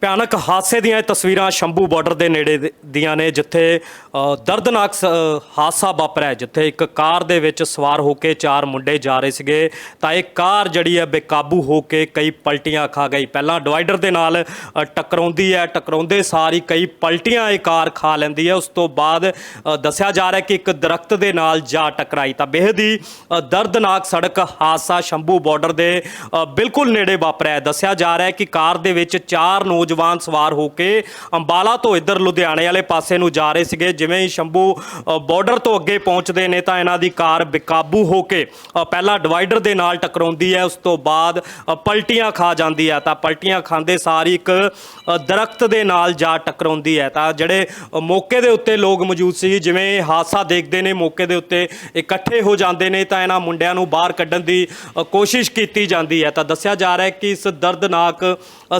ਭਿਆਨਕ ਹਾਦਸੇ ਦੀਆਂ ਇਹ ਤਸਵੀਰਾਂ ਸ਼ੰਭੂ ਬਾਰਡਰ ਦੇ ਨੇੜੇ ਦੇ- ਦੀਆਂ ਨੇ ਜਿੱਥੇ ਅ, ਦਰਦਨਾਕ ਸ- ਅ, ਹਾਦਸਾ ਵਾਪਰਿਆ ਹੈ, ਜਿੱਥੇ ਇੱਕ ਕਾਰ ਦੇ ਵਿੱਚ ਸਵਾਰ ਹੋ ਕੇ ਚਾਰ ਮੁੰਡੇ ਜਾ ਰਹੇ ਸੀਗੇ। ਤਾਂ ਇਹ ਕਾਰ ਜਿਹੜੀ ਹੈ ਬੇਕਾਬੂ ਹੋ ਕੇ ਕਈ ਪਲਟੀਆਂ ਖਾ ਗਈ। ਪਹਿਲਾਂ ਡਿਵਾਈਡਰ ਦੇ ਨਾਲ ਅ, ਟਕਰਾਉਂਦੀ ਹੈ ਟਕਰਾਉਂਦੇ ਸਾਰ ਹੀ ਕਈ ਪਲਟੀਆਂ ਇਹ ਕਾਰ ਖਾ ਲੈਂਦੀ ਹੈ। ਉਸ ਤੋਂ ਬਾਅਦ ਅ, ਦੱਸਿਆ ਜਾ ਰਿਹਾ ਕਿ ਇੱਕ ਦਰਖਤ ਦੇ ਨਾਲ ਜਾ ਟਕਰਾਈ। ਤਾਂ ਬੇਹਦ ਹੀ ਅ, ਦਰਦਨਾਕ ਸੜਕ ਹਾਦਸਾ ਸ਼ੰਭੂ ਬਾਰਡਰ ਦੇ ਅ, ਬਿਲਕੁਲ ਨੇੜੇ ਵਾਪਰਿਆ ਹੈ। ਦੱਸਿਆ ਜਾ ਰਿਹਾ ਹੈ ਕਿ ਕਾਰ ਦੇ ਵਿੱਚ ਚਾਰ ਨੌਜਵਾਨ ਸਵਾਰ ਹੋ ਕੇ ਅੰਬਾਲਾ ਤੋਂ ਇੱਧਰ ਲੁਧਿਆਣੇ ਵਾਲੇ ਪਾਸੇ ਨੂੰ ਜਾ ਰਹੇ ਸੀਗੇ। ਜਿਵੇਂ ਹੀ ਸ਼ੰਭੂ ਅ, ਬਾਰਡਰ ਤੋਂ ਅੱਗੇ ਪਹੁੰਚਦੇ ਨੇ ਤਾਂ ਇਹਨਾਂ ਦੀ ਕਾਰ ਬੇਕਾਬੂ ਹੋ ਕੇ ਪਹਿਲਾਂ ਡਿਵਾਈਡਰ ਦੇ ਨਾਲ ਟਕਰਾਉਂਦੀ ਹੈ। ਉਸ ਤੋਂ ਬਾਅਦ ਪਲਟੀਆਂ ਖਾ ਜਾਂਦੀ ਹੈ। ਤਾਂ ਪਲਟੀਆਂ ਖਾਂਦੇ ਸਾਰ ਇੱਕ ਅ, ਦਰਖਤ ਦੇ ਨਾਲ ਜਾ ਟਕਰਾਉਂਦੀ ਹੈ। ਤਾਂ ਜਿਹੜੇ ਮੌਕੇ ਦੇ ਉੱਤੇ ਲੋਕ ਮੌਜੂਦ ਸੀ ਜਿਵੇਂ ਹਾਦਸਾ ਦੇਖਦੇ ਨੇ ਮੌਕੇ ਦੇ ਉੱਤੇ ਇਕੱਠੇ ਹੋ ਜਾਂਦੇ ਨੇ ਤਾਂ ਇਹਨਾਂ ਮੁੰਡਿਆਂ ਨੂੰ ਬਾਹਰ ਕੱਢਣ ਦੀ ਕੋਸ਼ਿਸ਼ ਕੀਤੀ ਜਾਂਦੀ ਹੈ। ਤਾਂ ਦੱਸਿਆ ਜਾ ਰਿਹਾ ਹੈ ਕਿ ਇਸ ਦਰਦਨਾਕ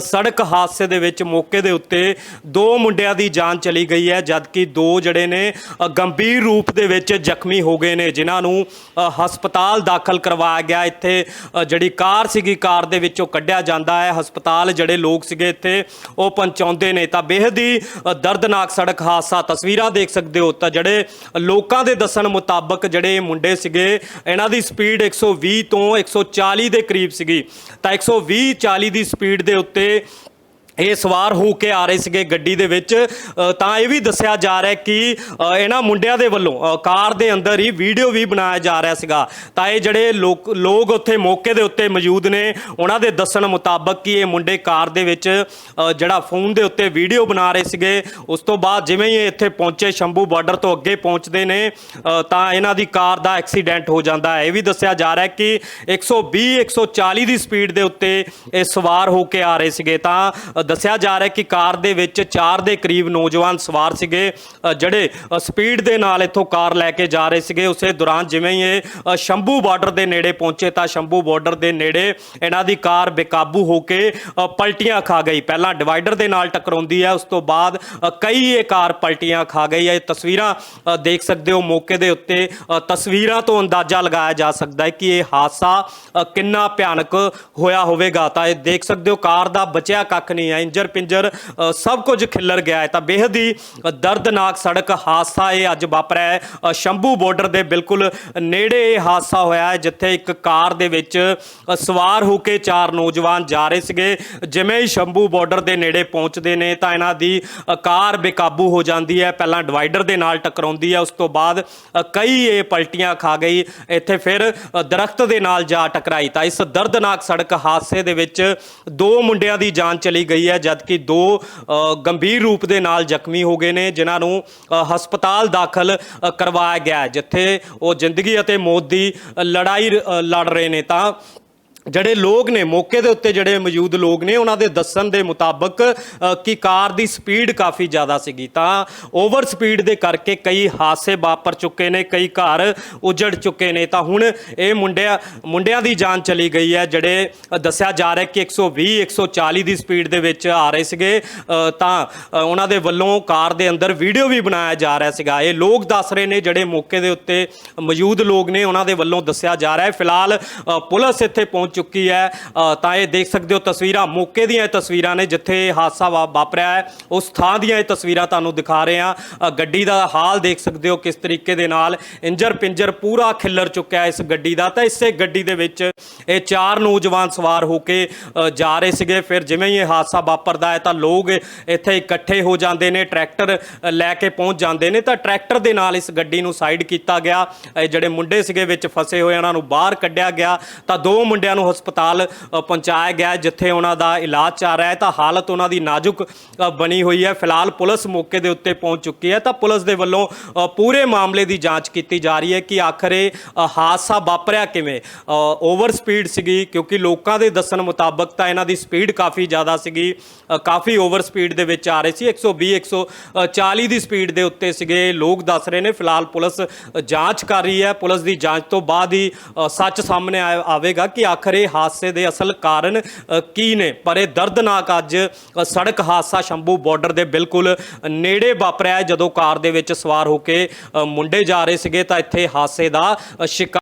ਸੜਕ ਹਾਦਸੇ ਦੇ ਵਿੱਚ ਮੌਕੇ ਦੇ ਉੱਤੇ ਦੋ ਮੁੰਡਿਆਂ ਦੀ ਜਾਨ ਚਲੀ ਗਈ ਹੈ, ਜਦਕਿ ਦੋ ਜਿਹੜੇ ਨੇ ਗੰਭੀਰ ਰੂਪ ਦੇ ਵਿੱਚ ਜ਼ਖਮੀ ਹੋ ਗਏ ਨੇ, ਜਿਨ੍ਹਾਂ ਨੂੰ ਹਸਪਤਾਲ ਦਾਖਲ ਕਰਵਾਇਆ ਗਿਆ। ਇੱਥੇ ਜਿਹੜੀ ਕਾਰ ਸੀਗੀ, ਕਾਰ ਦੇ ਵਿੱਚੋਂ ਕੱਢਿਆ ਜਾਂਦਾ ਹੈ। ਹਸਪਤਾਲ ਜਿਹੜੇ ਲੋਕ ਸੀਗੇ ਇੱਥੇ, ਉਹ ਪਹੁੰਚਾਉਂਦੇ ਨੇ। ਤਾਂ ਬੇਹਦ ਹੀ ਦਰਦਨਾਕ ਸੜਕ ਹਾਦਸਾ ਤਸਵੀਰਾਂ ਦੇਖ ਸਕਦੇ ਹੋ। ਤਾਂ ਜਿਹੜੇ ਲੋਕਾਂ ਦੇ ਦੱਸਣ ਮੁਤਾਬਕ ਜਿਹੜੇ ਮੁੰਡੇ ਸੀਗੇ, ਇਹਨਾਂ ਦੀ ਸਪੀਡ 120 ਤੋਂ 140 ਦੇ ਕਰੀਬ ਸੀਗੀ। ਤਾਂ 120 40 ਦੀ ਸਪੀਡ ਦੇ ਉੱਤੇ ਇਹ ਸਵਾਰ ਹੋ ਕੇ ਆ ਰਹੇ ਸੀਗੇ ਗੱਡੀ ਦੇ ਵਿੱਚ। ਤਾਂ ਇਹ ਵੀ ਦੱਸਿਆ ਜਾ ਰਿਹਾ ਕਿ ਇਹਨਾਂ ਮੁੰਡਿਆਂ ਦੇ ਵੱਲੋਂ ਕਾਰ ਦੇ ਅੰਦਰ ਹੀ ਵੀਡੀਓ ਵੀ ਬਣਾਇਆ ਜਾ ਰਿਹਾ ਸੀਗਾ। ਤਾਂ ਇਹ ਜਿਹੜੇ ਲੋਕ ਉੱਥੇ ਮੌਕੇ ਦੇ ਉੱਤੇ ਮੌਜੂਦ ਨੇ, ਉਹਨਾਂ ਦੇ ਦੱਸਣ ਮੁਤਾਬਕ ਕਿ ਇਹ ਮੁੰਡੇ ਕਾਰ ਦੇ ਵਿੱਚ ਜਿਹੜਾ ਫੋਨ ਦੇ ਉੱਤੇ ਵੀਡੀਓ ਬਣਾ ਰਹੇ ਸੀਗੇ। ਉਸ ਤੋਂ ਬਾਅਦ ਜਿਵੇਂ ਹੀ ਇਹ ਇੱਥੇ ਪਹੁੰਚੇ, ਸ਼ੰਭੂ ਬਾਰਡਰ ਤੋਂ ਅੱਗੇ ਪਹੁੰਚਦੇ ਨੇ ਤਾਂ ਇਹਨਾਂ ਦੀ ਕਾਰ ਦਾ ਐਕਸੀਡੈਂਟ ਹੋ ਜਾਂਦਾ ਹੈ। ਇਹ ਵੀ ਦੱਸਿਆ ਜਾ ਰਿਹਾ ਹੈ ਕਿ 120 140 ਦੀ ਸਪੀਡ ਦੇ ਉੱਤੇ ਇਹ ਸਵਾਰ ਹੋ ਕੇ ਆ ਰਹੇ ਸੀਗੇ। ਤਾਂ ਦੱਸਿਆ ਜਾ ਰਿਹਾ ਕਿ ਕਾਰ ਦੇ ਵਿੱਚ ਚਾਰ ਦੇ ਕਰੀਬ ਨੌਜਵਾਨ ਸਵਾਰ ਸੀਗੇ ਜਿਹੜੇ ਸਪੀਡ ਦੇ ਨਾਲ ਇੱਥੋਂ ਕਾਰ ਲੈ ਕੇ ਜਾ ਰਹੇ ਸੀਗੇ। ਉਸੇ ਦੌਰਾਨ ਜਿਵੇਂ ਹੀ ਇਹ ਅ, ਸ਼ੰਭੂ ਬਾਰਡਰ ਦੇ ਨੇੜੇ ਪਹੁੰਚੇ ਤਾਂ ਸ਼ੰਭੂ ਬਾਰਡਰ ਦੇ ਨੇੜੇ ਇਹਨਾਂ ਦੀ ਕਾਰ ਬੇਕਾਬੂ ਹੋ ਕੇ ਪਲਟੀਆਂ ਖਾ ਗਈ। ਪਹਿਲਾਂ ਡਿਵਾਈਡਰ ਦੇ ਨਾਲ ਟਕਰਾਉਂਦੀ ਹੈ ਉਸ ਤੋਂ ਬਾਅਦ ਕਈ ਇਹ ਕਾਰ ਪਲਟੀਆਂ ਖਾ ਗਈ ਹੈ। ਇਹ ਤਸਵੀਰਾਂ ਦੇਖ ਸਕਦੇ ਹੋ ਮੌਕੇ ਦੇ ਉੱਤੇ ਤਸਵੀਰਾਂ ਤੋਂ ਅੰਦਾਜ਼ਾ ਲਗਾਇਆ ਜਾ ਸਕਦਾ ਹੈ ਕਿ ਇਹ ਹਾਦਸਾ ਕਿੰਨਾ ਭਿਆਨਕ ਹੋਇਆ ਹੋਵੇਗਾ। ਤਾਂ ਇਹ ਦੇਖ ਸਕਦੇ ਹੋ ਕਾਰ ਦਾ ਬਚਿਆ ਕੱਖ ਨਹੀਂ ਹੈ। ਇੰਜਰ ਪਿੰਜਰ ਸਭ ਕੁਝ ਖਿੱਲਰ ਗਿਆ ਹੈ। ਤਾਂ ਬੇਹਦ ਹੀ ਦਰਦਨਾਕ ਸੜਕ ਹਾਦਸਾ ਇਹ ਅੱਜ ਵਾਪਰਿਆ ਹੈ। ਸ਼ੰਭੂ ਬਾਰਡਰ ਦੇ ਬਿਲਕੁਲ ਨੇੜੇ ਇਹ ਹਾਦਸਾ ਹੋਇਆ ਹੈ, ਜਿੱਥੇ ਇੱਕ ਕਾਰ ਦੇ ਵਿੱਚ ਸਵਾਰ ਹੋ ਕੇ ਚਾਰ ਨੌਜਵਾਨ ਜਾ ਰਹੇ ਸੀਗੇ। ਜਿਵੇਂ ਹੀ ਸ਼ੰਭੂ ਬਾਰਡਰ ਦੇ ਨੇੜੇ ਪਹੁੰਚਦੇ ਨੇ, ਤਾਂ ਇਹਨਾਂ ਦੀ ਕਾਰ ਬੇਕਾਬੂ ਹੋ ਜਾਂਦੀ ਹੈ। ਪਹਿਲਾਂ ਡਿਵਾਈਡਰ ਦੇ ਨਾਲ ਟਕਰਾਉਂਦੀ ਹੈ, ਉਸ ਤੋਂ ਬਾਅਦ ਕਈ ਇਹ ਪਲਟੀਆਂ ਖਾ ਗਈ। ਇੱਥੇ ਫਿਰ ਦਰਖਤ ਦੇ ਨਾਲ ਜਾ ਟਕਰਾਈ। ਤਾਂ ਇਸ ਦਰਦਨਾਕ ਸੜਕ ਹਾਦਸੇ ਦੇ ਵਿੱਚ ਦੋ ਮੁੰਡਿਆਂ ਦੀ ਜਾਨ ਚਲੀ ਗਈ ਹੈ ਜਦਕਿ ਦੋ ਅ, ਗੰਭੀਰ ਰੂਪ ਦੇ ਨਾਲ ਜ਼ਖਮੀ ਹੋ ਗਏ ਨੇ ਜਿਨ੍ਹਾਂ ਨੂੰ ਅ, ਹਸਪਤਾਲ ਦਾਖਲ ਕਰਵਾਇਆ ਗਿਆ ਜਿੱਥੇ ਉਹ ਜ਼ਿੰਦਗੀ ਅਤੇ ਮੌਤ ਦੀ ਲੜਾਈ ਲੜ ਰਹੇ ਨੇ। ਤਾਂ ਜਿਹੜੇ ਲੋਕ ਨੇ, ਮੌਕੇ ਦੇ ਉੱਤੇ ਜਿਹੜੇ ਮੌਜੂਦ ਲੋਕ ਨੇ, ਉਹਨਾਂ ਦੇ ਦੱਸਣ ਦੇ ਮੁਤਾਬਕ ਕਿ ਕਾਰ ਦੀ ਸਪੀਡ ਕਾਫੀ ਜ਼ਿਆਦਾ ਸੀਗੀ। ਤਾਂ ਓਵਰ ਸਪੀਡ ਦੇ ਕਰਕੇ ਕਈ ਹਾਦਸੇ ਵਾਪਰ ਚੁੱਕੇ ਨੇ, ਕਈ ਘਰ ਉਜੜ ਚੁੱਕੇ ਨੇ। ਤਾਂ ਹੁਣ ਇਹ ਮੁੰਡਿਆਂ ਮੁੰਡਿਆਂ ਦੀ ਜਾਨ ਚਲੀ ਗਈ ਹੈ, ਜਿਹੜੇ ਦੱਸਿਆ ਜਾ ਰਿਹਾ ਕਿ 120 140 ਦੀ ਸਪੀਡ ਦੇ ਵਿੱਚ ਆ ਰਹੇ ਸੀਗੇ। ਤਾਂ ਉਹਨਾਂ ਦੇ ਵੱਲੋਂ ਕਾਰ ਦੇ ਅੰਦਰ ਵੀਡੀਓ ਵੀ ਬਣਾਇਆ ਜਾ ਰਿਹਾ ਸੀਗਾ। ਇਹ ਲੋਕ ਦੱਸ ਰਹੇ ਨੇ, ਜਿਹੜੇ ਮੌਕੇ ਦੇ ਉੱਤੇ ਮੌਜੂਦ ਲੋਕ ਨੇ, ਉਹਨਾਂ ਦੇ ਵੱਲੋਂ ਦੱਸਿਆ ਜਾ ਰਿਹਾ ਹੈ। ਫਿਲਹਾਲ ਪੁਲਿਸ ਇੱਥੇ ਪਹੁੰਚ ਚੁੱਕੀ ਹੈ। ਤਾਂ ਇਹ ਦੇਖ ਸਕਦੇ ਹੋ ਤਸਵੀਰਾਂ ਮੌਕੇ ਦੀਆਂ ਇਹ ਤਸਵੀਰਾਂ ਨੇ ਜਿੱਥੇ ਇਹ ਹਾਦਸਾ ਵਾ- ਵਾਪਰਿਆ ਹੈ। ਉਸ ਥਾਂ ਦੀਆਂ ਇਹ ਤਸਵੀਰਾਂ ਤੁਹਾਨੂੰ ਦਿਖਾ ਰਹੇ ਹਾਂ। ਗੱਡੀ ਦਾ ਹਾਲ ਦੇਖ ਸਕਦੇ ਹੋ ਕਿਸ ਤਰੀਕੇ ਦੇ ਨਾਲ ਇੰਜਰ ਪਿੰਜਰ ਪੂਰਾ ਖਿੱਲਰ ਚੁੱਕਿਆ ਇਸ ਗੱਡੀ ਦਾ। ਤਾਂ ਇਸੇ ਗੱਡੀ ਦੇ ਵਿੱਚ ਇਹ ਚਾਰ ਨੌਜਵਾਨ ਸਵਾਰ ਹੋ ਕੇ ਜਾ ਰਹੇ ਸੀਗੇ। ਫਿਰ ਜਿਵੇਂ ਹੀ ਇਹ ਹਾਦਸਾ ਵਾਪਰਦਾ ਹੈ ਤਾਂ ਲੋਕ ਇੱਥੇ ਇਕੱਠੇ ਹੋ ਜਾਂਦੇ ਨੇ, ਟਰੈਕਟਰ ਲੈ ਕੇ ਪਹੁੰਚ ਜਾਂਦੇ ਨੇ। ਤਾਂ ਟਰੈਕਟਰ ਦੇ ਨਾਲ ਇਸ ਗੱਡੀ ਨੂੰ ਸਾਈਡ ਕੀਤਾ ਗਿਆ। ਇਹ ਜਿਹੜੇ ਮੁੰਡੇ ਸੀਗੇ ਵਿੱਚ ਫਸੇ ਹੋਏ ਉਹਨਾਂ ਨੂੰ ਬਾਹਰ ਕੱਢਿਆ ਗਿਆ। ਤਾਂ ਦੋ ਮੁੰਡਿਆਂ ਨੂੰ ਹਸਪਤਾਲ ਪਹੁੰਚਾਇਆ ਗਿਆ ਜਿੱਥੇ ਉਹਨਾਂ ਦਾ ਇਲਾਜ ਚੱਲ ਰਿਹਾ ਹੈ। ਤਾਂ ਹਾਲਤ ਉਹਨਾਂ ਦੀ ਨਾਜ਼ੁਕ ਬਣੀ ਹੋਈ ਹੈ। ਫਿਲਹਾਲ ਪੁਲਿਸ ਮੌਕੇ ਦੇ ਉੱਤੇ ਪਹੁੰਚ ਚੁੱਕੀ ਹੈ। ਤਾਂ ਪੁਲਿਸ ਦੇ ਵੱਲੋਂ ਪੂਰੇ ਮਾਮਲੇ ਦੀ ਜਾਂਚ ਕੀਤੀ ਜਾ ਰਹੀ ਹੈ ਕਿ ਆਖਰ ਇਹ ਹਾਦਸਾ ਵਾਪਰਿਆ ਕਿਵੇਂ? ਓਵਰ ਸਪੀਡ ਸੀਗੀ, ਕਿਉਂਕਿ ਲੋਕਾਂ ਦੇ ਦੱਸਣ ਮੁਤਾਬਕ ਤਾਂ ਇਹਨਾਂ ਦੀ ਸਪੀਡ ਕਾਫੀ ਜ਼ਿਆਦਾ ਸੀਗੀ ਕਾਫੀ ਓਵਰ ਸਪੀਡ ਦੇ ਵਿੱਚ ਆ ਰਹੇ ਸੀ। 120 140 ਦੀ ਸਪੀਡ ਦੇ ਉੱਤੇ ਸੀਗੇ, ਲੋਕ ਦੱਸ ਰਹੇ ਨੇ। ਫਿਲਹਾਲ ਪੁਲਿਸ ਜਾਂਚ ਕਰ ਰਹੀ ਹੈ। ਪੁਲਿਸ ਦੀ ਜਾਂਚ ਤੋਂ ਬਾਅਦ ਹੀ ਸੱਚ ਸਾਹਮਣੇ ਆਏ- ਆਵੇਗਾ ਕਿ ਆਖਰ ਇਹ ਹਾਦਸੇ ਦੇ ਅਸਲ ਕਾਰਨ ਕੀ ਨੇ? ਪਰ ਇਹ ਦਰਦਨਾਕ ਅੱਜ ਸੜਕ ਹਾਦਸਾ ਸ਼ੰਭੂ ਬਾਰਡਰ ਦੇ ਬਿਲਕੁਲ ਨੇੜੇ ਵਾਪਰਿਆ ਜਦੋਂ ਕਾਰ ਦੇ ਵਿੱਚ ਸਵਾਰ ਹੋ ਕੇ ਮੁੰਡੇ ਜਾ ਰਹੇ ਸੀਗੇ ਤਾਂ ਇੱਥੇ ਹਾਦਸੇ ਦਾ ਸ਼ਿਕਾਰ